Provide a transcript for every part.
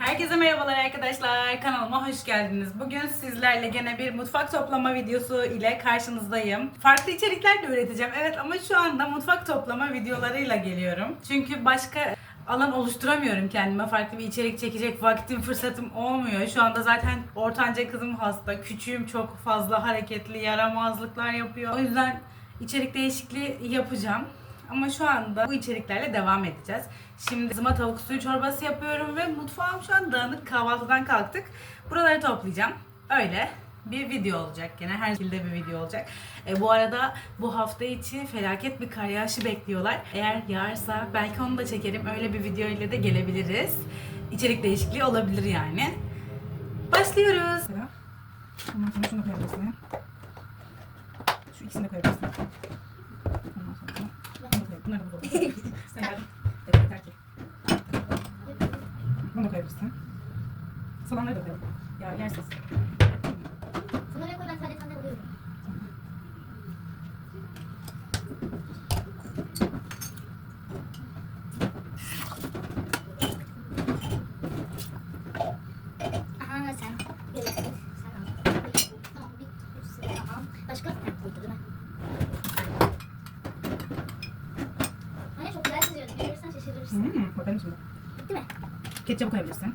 Herkese merhabalar arkadaşlar. Kanalıma hoş geldiniz. Bugün sizlerle gene bir mutfak toplama videosu ile karşınızdayım. Farklı içerikler de üreteceğim. Evet ama şu anda mutfak toplama videolarıyla geliyorum. Çünkü başka alan oluşturamıyorum kendime. Farklı bir içerik çekecek vaktim, fırsatım olmuyor. Şu anda zaten ortanca kızım hasta. Küçüğüm çok fazla hareketli, yaramazlıklar yapıyor. O yüzden içerik değişikliği yapacağım. Ama şu anda bu içeriklerle devam edeceğiz. Şimdi zıma tavuk suyu çorbası yapıyorum ve mutfağım şu an dağınık. Kahvaltıdan kalktık. Buraları toplayacağım. Öyle bir video olacak gene. Her şekilde bir video olacak. E, bu arada bu hafta içi felaket bir kar yağışı bekliyorlar. Eğer yağarsa belki onu da çekerim. Öyle bir video ile de gelebiliriz. İçerik değişikliği olabilir yani. Başlıyoruz. Şunu da koyabilirsin. Şu ikisini de koyabilirsin. Da koyabilirsin. Bunları da buzdolabına Sen yardım. Evet yeter ki. Bunu da koyabilirsin. Salamları da koyalım. Ya yersiz. Sen oraya koy ben sadece senden alıyorum. Aha sen. Evet, evet, sen al. Tamam, bir, bir sıra al. Başka? Ha, buydu değil mi? Anne çok güzel çiziyordun. Görürsen bakalım şimdi. Bitti mi? Ketçapı koyabilirsin.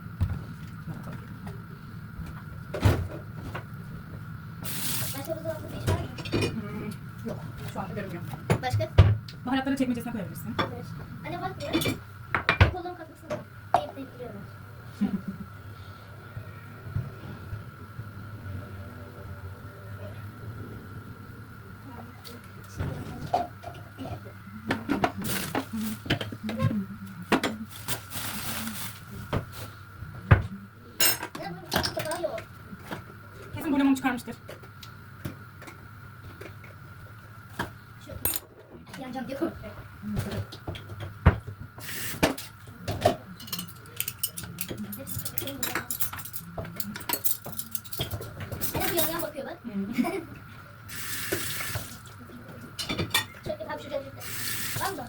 Başka buzdolabında iş var mı? Hmm, yok, şu anda görünmüyor. Başka? Baharatları çekmecesine koyabilirsin. Evet. Anne bak buraya. Çıkarmıştır. Yanacağım diye korkuyorum. Hepsi kapatayım buradan. Anne bu yan yan bakıyor bak. Şöyle abi şuraya gitti. Var mı?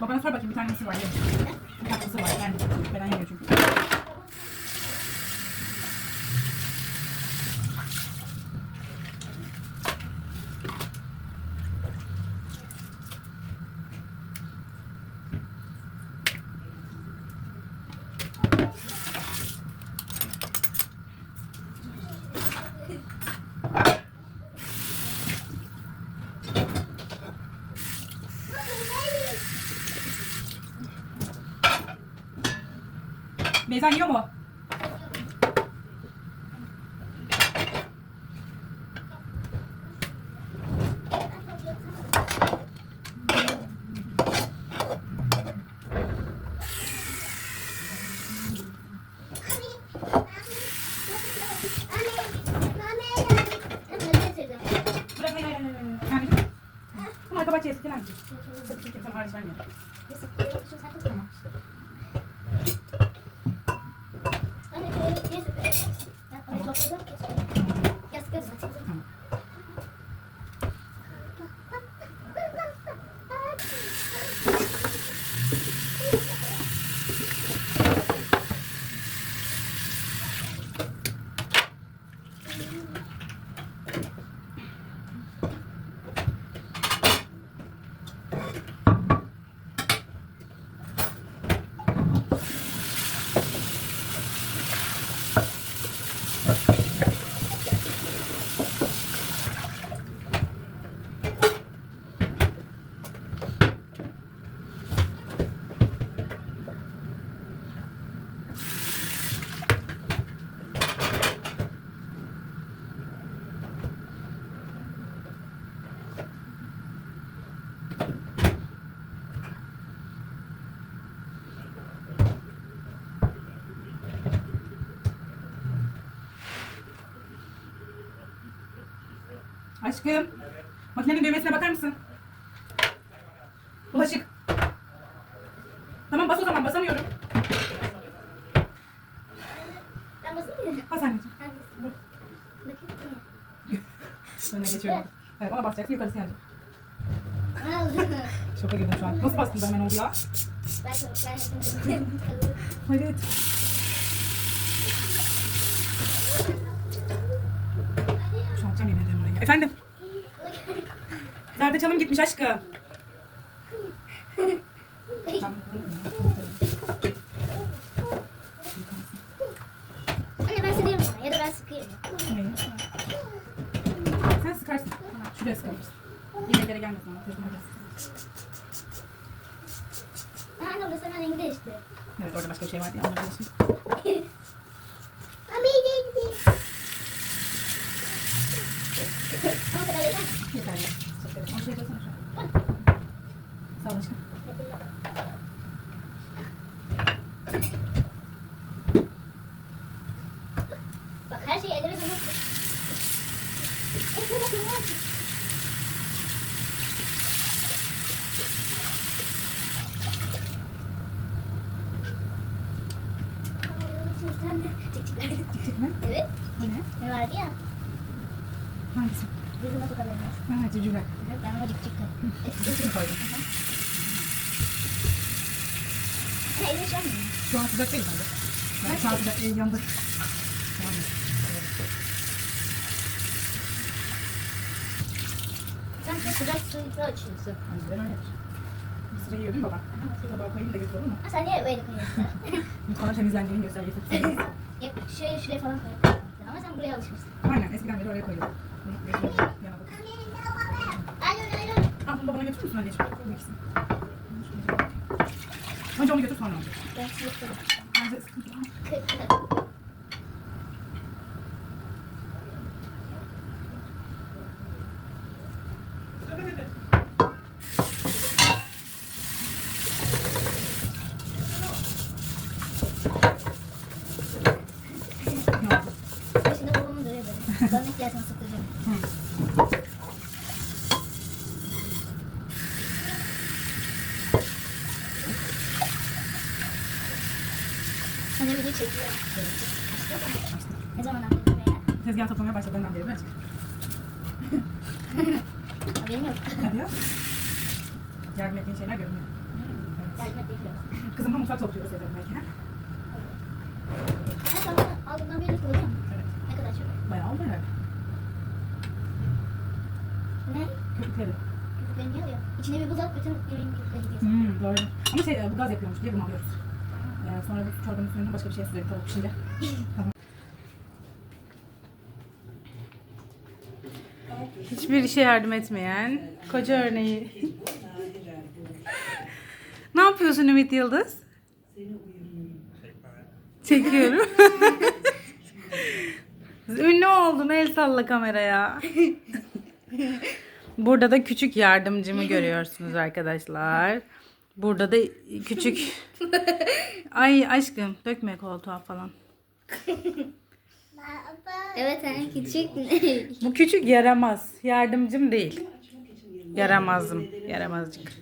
Babana sor bakayım bir tanesi var. Ne? Bir tanesi var. Yani beden yiyor çünkü. Beyza yiyor mu? Bırak hayır hayır hayır. Ama kabaç yesin. Kenan. Sık sık hariç vermiyor. Tamam. Anne, şöyle bir- Ben Aşkım. Makinenin düğmesine bakar mısın? Bulaşık. Tamam bas o zaman basamıyorum. Ben mı? Bas anneciğim. Önüne geçiyorum. Evet ona basacaksın yukarısı yanacak. Şoka girdim şu an. Nasıl bastın da hemen oldu ya? Evet. Şu an atacağım yemin ederim oraya. Efendim? Zerdeçalım gitmiş aşkım. Anne ben sıkıyorum sana ya da ben sıkıyorum. Sen sıkarsın. Şuraya sıkarız. Yemeklere gelmesin ama. Anne orada sana rengi değişti. Evet orada başka bir şey vardı ya. Onu biliyorsun. Ama iyi değildi. Ama kadar yeter. Yeter ya. Çok evet. Onu şey koysana şu an. Sağ ol aşkım. Bak her şeyi elime zaman. Gittik mi? Evet. Bu ne? Ne vardı ya? Hangisi? Yüzüme sokabilmez. Ha cücüler. Ben ama cik cik Hepsini koydum. Ha elini şu an sıcak değil bence. Ben şu an sıcak değil yandı. Yandı. Evet. Sen çok sıcak suyla açıyorsun. Önceden öyledir. Bir sıra yiyor değil mi baba? Tabağa koyayım da götür olur mu? Sen niye öyle koyuyorsun? Mutfağın temizlendiğini göstergesi. Yok şuraya falan koy. Ama sen buraya alışmışsın. Aynen eskiden beri oraya götürüyorum. Yana bak. Bunu babana götürür müsün anneciğim? Bu ikisini. Önce onu götür sonra onu. Ben sıkıyorum. Ne zaman attın buraya? Tezgah toplamaya başladığından beri mi açık? Haberim yok. Hadi ya. Yardım ettiğin şeyler görünüyor. Yardım et bekliyorum. Kızımla mutfak topluyoruz dedim belki. ha? Ben sana aldığımdan beri kullanıyorum. Evet. Ne kadar çok. Bayağı oldu herhalde. Ne? Köpükleri. Köpüklerini alıyor? İçine bir buz at bütün yüreğin köpükleri gidiyorsun. Hmm, doğru. Ama şey bu gaz yapıyormuş diye bunu alıyoruz. Yani sonra bu çorbanın suyunu başka bir şeye sürelim tavuk pişince. Hiçbir işe yardım etmeyen koca örneği. ne yapıyorsun Ümit Yıldız? Çekiyorum. Ünlü oldun el salla kameraya. Burada da küçük yardımcımı görüyorsunuz arkadaşlar. Burada da küçük... Ay aşkım dökme koltuğa falan. Evet hani küçük. Bu küçük yaramaz. Yardımcım değil. Yaramazım. Yaramazcık.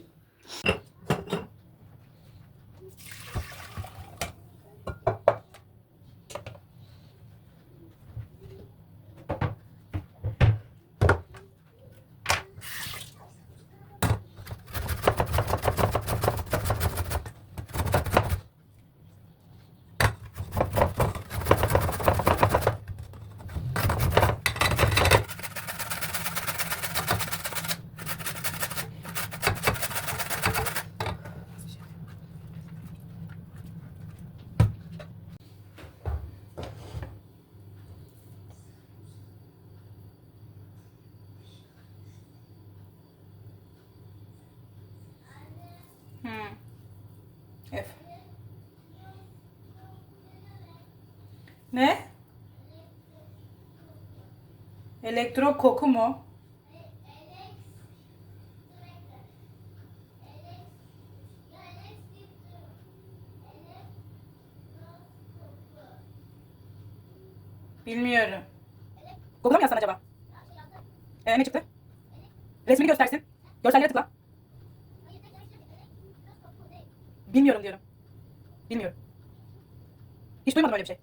F. Ne? Elektro koku mu? Bilmiyorum. Google'a mı yazsan acaba? Ee, ne çıktı? Resmini göstersin. Görsellere tıkla. Bilmiyorum diyorum. Bilmiyorum. Hiç duymadım öyle bir şey.